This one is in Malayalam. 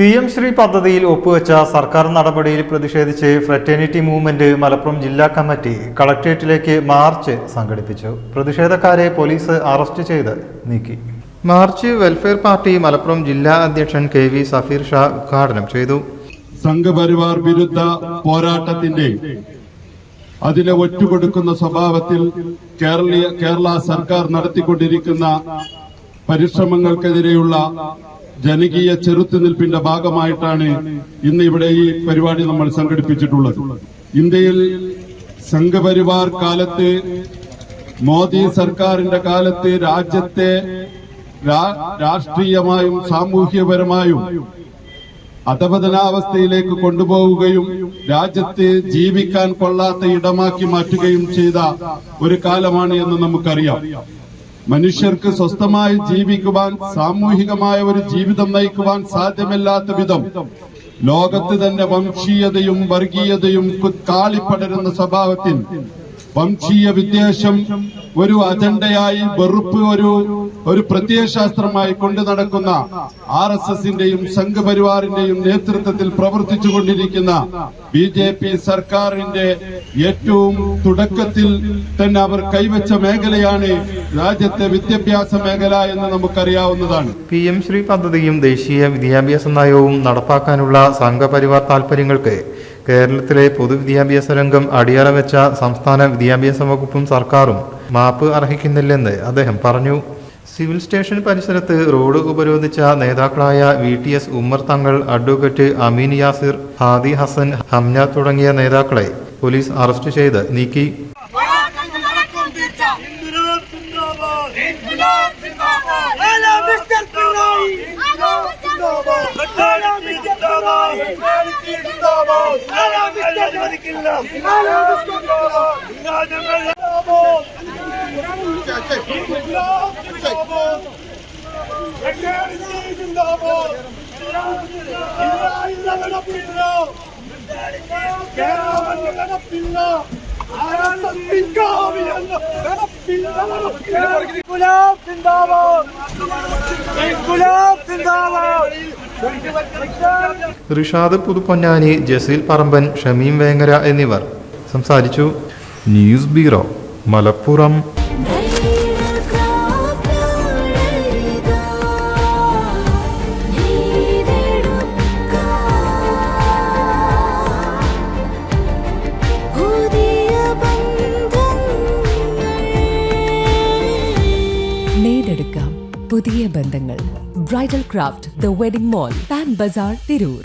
പി എം ശ്രീ പദ്ധതിയിൽ ഒപ്പുവെച്ച സർക്കാർ നടപടിയിൽ പ്രതിഷേധിച്ച് ഫ്രറ്റേണിറ്റി മൂവ്മെന്റ് മലപ്പുറം ജില്ലാ കമ്മിറ്റി കളക്ട്രേറ്റിലേക്ക് മാർച്ച് സംഘടിപ്പിച്ചു. പ്രതിഷേധക്കാരെ പോലീസ് അറസ്റ്റ് ചെയ്ത് നീക്കി. മാർച്ച് വെൽഫെയർ പാർട്ടി മലപ്പുറം ജില്ലാ അധ്യക്ഷൻ കെ വി സഫീർ ഷാ ഉദ്ഘാടനം ചെയ്തു. സംഘപരിവാർ വിരുദ്ധ പോരാട്ടത്തിന്റെ അതിനെ ഒറ്റുകൊടുക്കുന്ന സ്വഭാവത്തിൽ കേരളീയ കേരള സർക്കാർ നടത്തിക്കൊണ്ടിരിക്കുന്ന പരിശ്രമങ്ങൾക്കെതിരെയുള്ള ജനകീയ ചെറുത്തുനിൽപ്പിന്റെ ഭാഗമായിട്ടാണ് ഇന്ന് ഇവിടെ ഈ പരിപാടി നമ്മൾ സംഘടിപ്പിച്ചിട്ടുള്ളത്. ഇന്ത്യയിൽ സംഘപരിവാർ കാലത്ത് മോദി സർക്കാരിന്റെ കാലത്ത് രാജ്യത്തെ രാഷ്ട്രീയമായും സാമൂഹ്യപരമായും അധപതനാവസ്ഥയിലേക്ക് കൊണ്ടുപോവുകയും രാജ്യത്ത് ജീവിക്കാൻ കൊള്ളാത്ത ഇടമാക്കി മാറ്റുകയും ചെയ്ത ഒരു കാലമാണ് എന്ന് നമുക്കറിയാം. മനുഷ്യർക്ക് സ്വസ്ഥമായി ജീവിക്കുവാൻ സാമൂഹികമായ ഒരു ജീവിതം നയിക്കുവാൻ സാധ്യമല്ലാത്ത വിധം ലോകത്ത് തന്നെ വംശീയതയും വർഗീയതയും കാളിപ്പടരുന്ന സ്വഭാവത്തിൽ വംശീയ വിദ്വേഷം ഒരു അജണ്ടയായി വെറുപ്പ് ഒരു ഒരു പ്രത്യയശാസ്ത്രമായി കൊണ്ടു നടക്കുന്ന ആർ എസ് എസിന്റെയും സംഘപരിവാറിന്റെയും നേതൃത്വത്തിൽ പ്രവർത്തിച്ചു കൊണ്ടിരിക്കുന്ന ബി ജെ പി സർക്കാരിന്റെ ഏറ്റവും തുടക്കത്തിൽ തന്നെ അവർ കൈവച്ച മേഖലയാണ് രാജ്യത്തെ വിദ്യാഭ്യാസ മേഖല എന്ന് നമുക്കറിയാവുന്നതാണ്. പി എം ശ്രീ പദ്ധതിയും ദേശീയ വിദ്യാഭ്യാസ നയവും നടപ്പാക്കാനുള്ള സംഘപരിവാർ താൽപര്യങ്ങൾക്ക് കേരളത്തിലെ പൊതുവിദ്യാഭ്യാസ രംഗം അടിയറ വെച്ച സംസ്ഥാന വിദ്യാഭ്യാസ വകുപ്പും സർക്കാരും മാപ്പ് അർഹിക്കുന്നില്ലെന്ന് അദ്ദേഹം പറഞ്ഞു. സിവിൽ സ്റ്റേഷൻ പരിസരത്ത് റോഡ് ഉപരോധിച്ച നേതാക്കളായ V T S Ummer Thangal advocate Ameen Yasir Hadi Hasan Hamna തുടങ്ങിയ നേതാക്കളെ പോലീസ് അറസ്റ്റ് ചെയ്ത് നീക്കി. ഗുലാബ് ഗുലാബ് റിഷാദ് പുതുപ്പൊന്നാനി ജസീൽ പറമ്പൻ ഷമീം വേങ്ങര എന്നിവർ. സംസാരിച്ചു. News bureau Malappuram. നേടെടുക്കാം പുതിയ ബന്ധങ്ങൾ. Bridal craft the wedding mall Pan Bazar Tirur.